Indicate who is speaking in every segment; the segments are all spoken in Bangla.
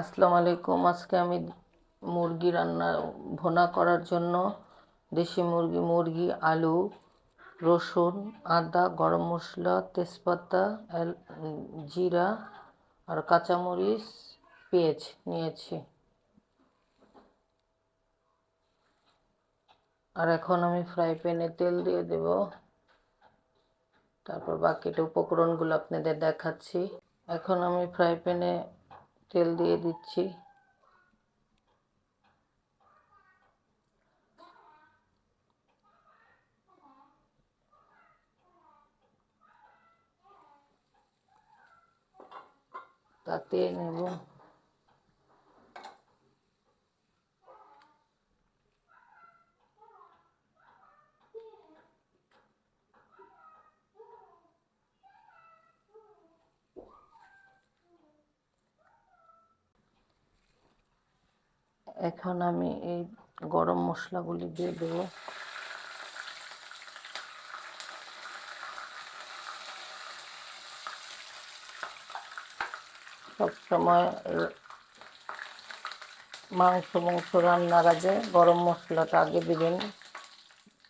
Speaker 1: আসসালামু আলাইকুম। আজকে আমি মুরগি রান্না, ভুনা করার জন্য দেশি মুরগি মুরগি, আলু, রসুন, আদা, গরম মশলা, তেজপাতা জিরা আর কাঁচামরিচ পেঁয়াজ নিয়েছি। আর এখন আমি ফ্রাই প্যানে তেল দিয়ে দেব। তারপর বাকিটা উপকরণগুলো আপনাদের দেখাচ্ছি। এখন আমি ফ্রাই প্যানে তেল দিয়ে দিচ্ছি। তাতে নেব। এখন আমি এই গরম মশলাগুলি দিয়ে দেবো। সবসময় মাংস মাংস রান্নার আগে গরম মশলাটা আগে দিবেন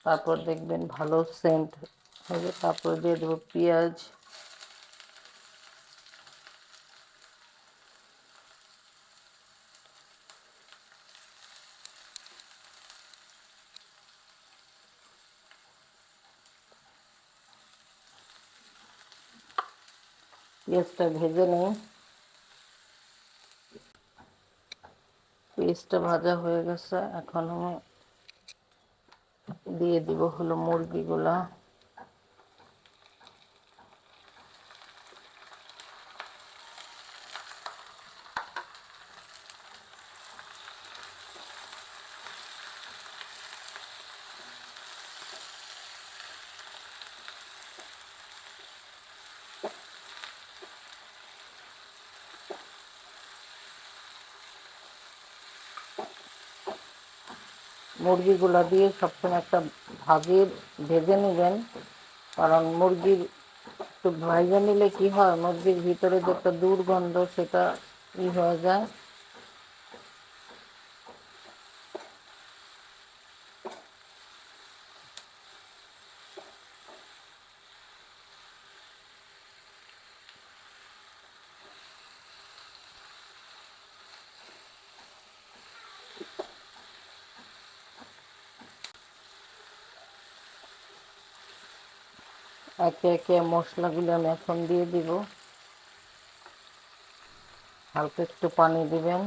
Speaker 1: তারপর দেখবেন ভালো সেন্ট হবে, তারপর দিয়ে দেবো পেঁয়াজ পেঁয়াজটা ভেজে নিই। পেঁয়াজটা ভাজা হয়ে গেছে। এখন আমি দিয়ে দিব হলো মুরগিগুলা। মুরগিগুলা দিয়ে সবসময় একটা ভাজির ভেজে নেবেন। কারণ মুরগির একটু ভেজে নিলে কি হয়, মুরগির ভিতরে যে একটা দুর্গন্ধ, সেটা ই হয়ে যায়। একে একে মশলাগুলো আমি এখন দিয়ে দিব। হালকা একটু পানি দিবেন।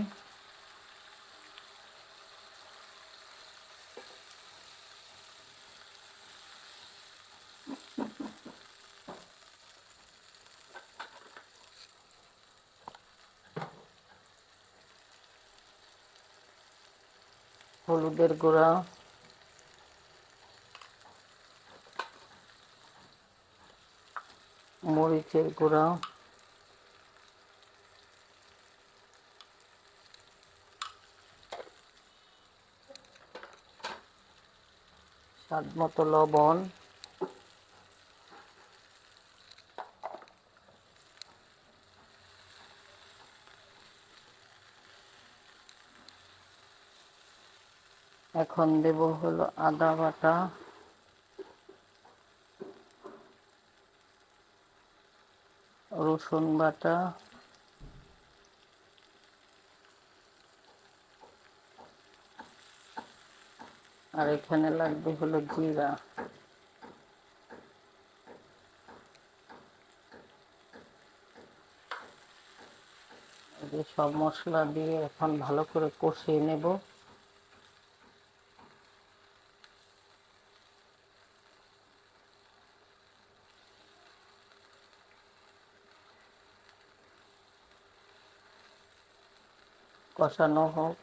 Speaker 1: হলুদের গুঁড়া। মরিচের গুঁড়া। স্বাদ মতো লবণ। এখন দেব হলো আদা বাটা। রসুন বাটা আর এখানে লাগবে হলো জিরা। সব মশলা দিয়ে এখন ভালো করে কষিয়ে নেব। কষানো হোক।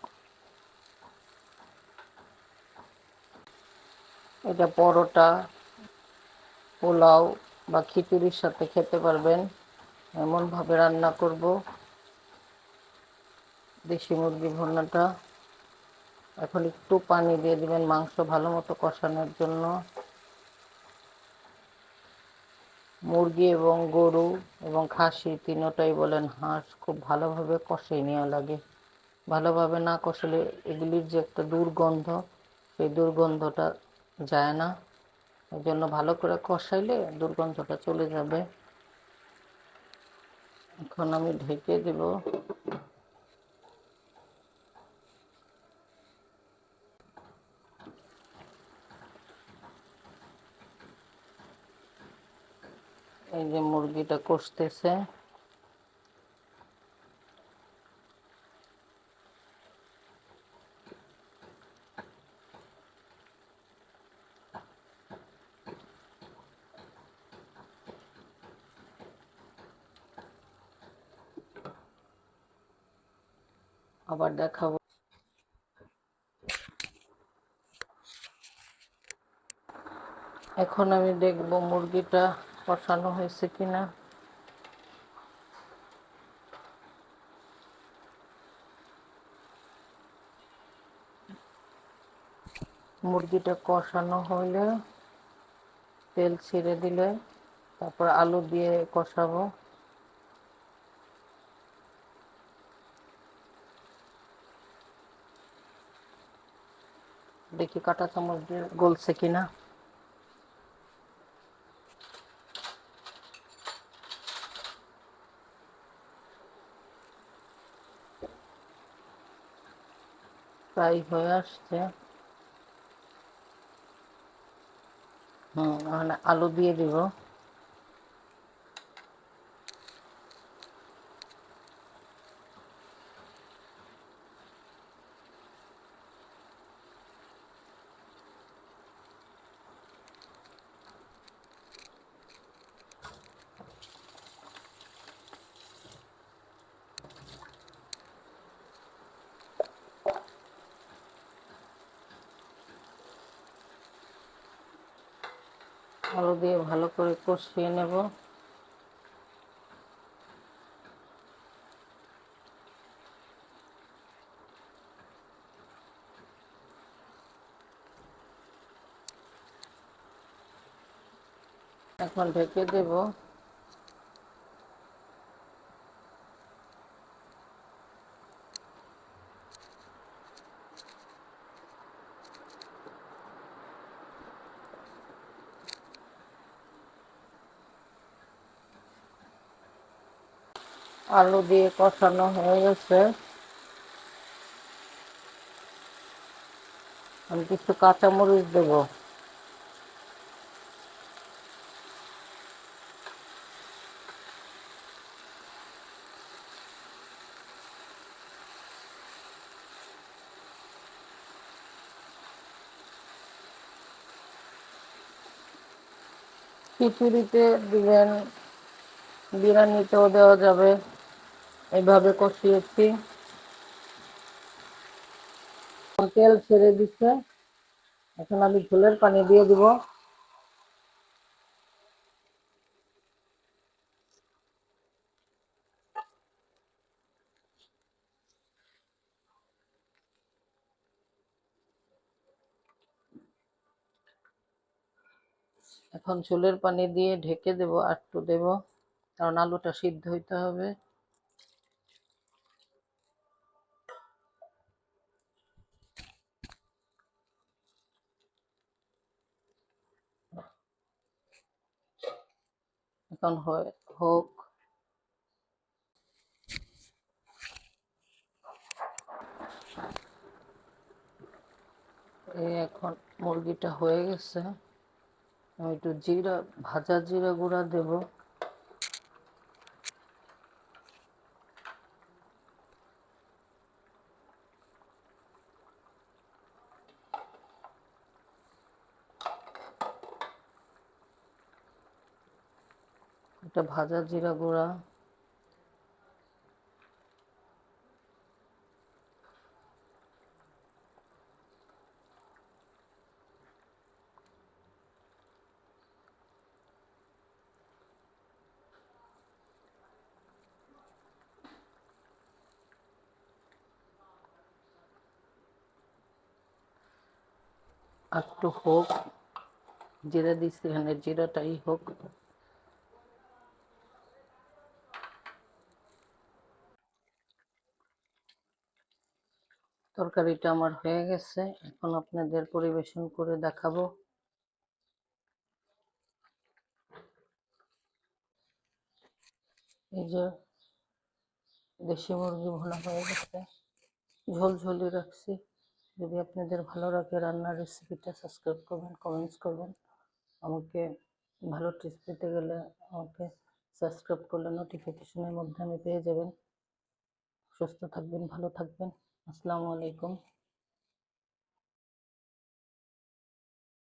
Speaker 1: এটা পরোটা, পোলাও বা খিচুড়ির সাথে খেতে পারবেন। এমনভাবে রান্না করব। দেশি মুরগি ভুনাটা। এখন একটু পানি দিয়ে দিবেন মাংস ভালো মতো কষানোর জন্য। মুরগি এবং গরু এবং খাসি তিনোটাই বলেন হাঁস খুব ভালোভাবে কষিয়ে নেওয়া লাগে। ভালোভাবে না কষলে এগুলির যে একটা দুর্গন্ধ, সেই দুর্গন্ধটা যায় না। এই জন্য ভালো করে কষাইলে দুর্গন্ধটা চলে যাবে। এখন আমি ঢেকে দেব। এই যে মুরগিটা কষতেছে। আবার দেখাবো। এখন আমি দেখব মুরগিটা কষানো হয়েছে কিনা। মুরগিটা কষানো হলে তেল ছেড়ে দিলে তারপর আলু দিয়ে কষাবো। দেখি কাটা চামচ দিয়ে গলছে কিনা। প্রায় হয়ে আসছে। হুম মানে আলু দিয়ে দিব। আলু দিয়ে ভালো করে কষিয়ে নেব। এখন ঢেকে দেব। আলু দিয়ে কষানো হয়ে গেছে আমি কিছু কাঁচামরিচ দেবো। খিচুড়িতে দিবেন বিরিয়ানিতেও দেওয়া যাবে। এইভাবে কষিয়েছি। তেল ছেড়ে দিচ্ছে। এখন আমি ঝোলের পানি দিয়ে দিব। এখন ঝোলের পানি দিয়ে ঢেকে দেব আটটু দেব, কারণ আলুটা সিদ্ধ হইতে হবে। এখন হোক। এই এখন মুরগিটা হয়ে গেছে। আমি একটু জিরা ভাজা জিরা গুঁড়া দেব। এটা ভাজা জিরা গুঁড়া। একটু হোক জিরা দিচ্ছি এখানে জিরাটাই হোক। তরকারিটা আমার হয়ে গেছে। এখন আপনাদের পরিবেশন করে দেখাবো। এই যে দেশি মুরগি ভুনা হয়ে গেছে। ঝোল ঝোলই রাখছি। যদি আপনাদের ভালো লাগে রান্নার রেসিপিটা সাবস্ক্রাইব করবেন কমেন্টস করবেন, আমাকে ভালো টিপস পেতে গেলে আমাকে সাবস্ক্রাইব করলে নোটিফিকেশনের মধ্যে আমি পেয়ে যাবেন। সুস্থ থাকবেন, ভালো থাকবেন। আসসালামু আলাইকুম।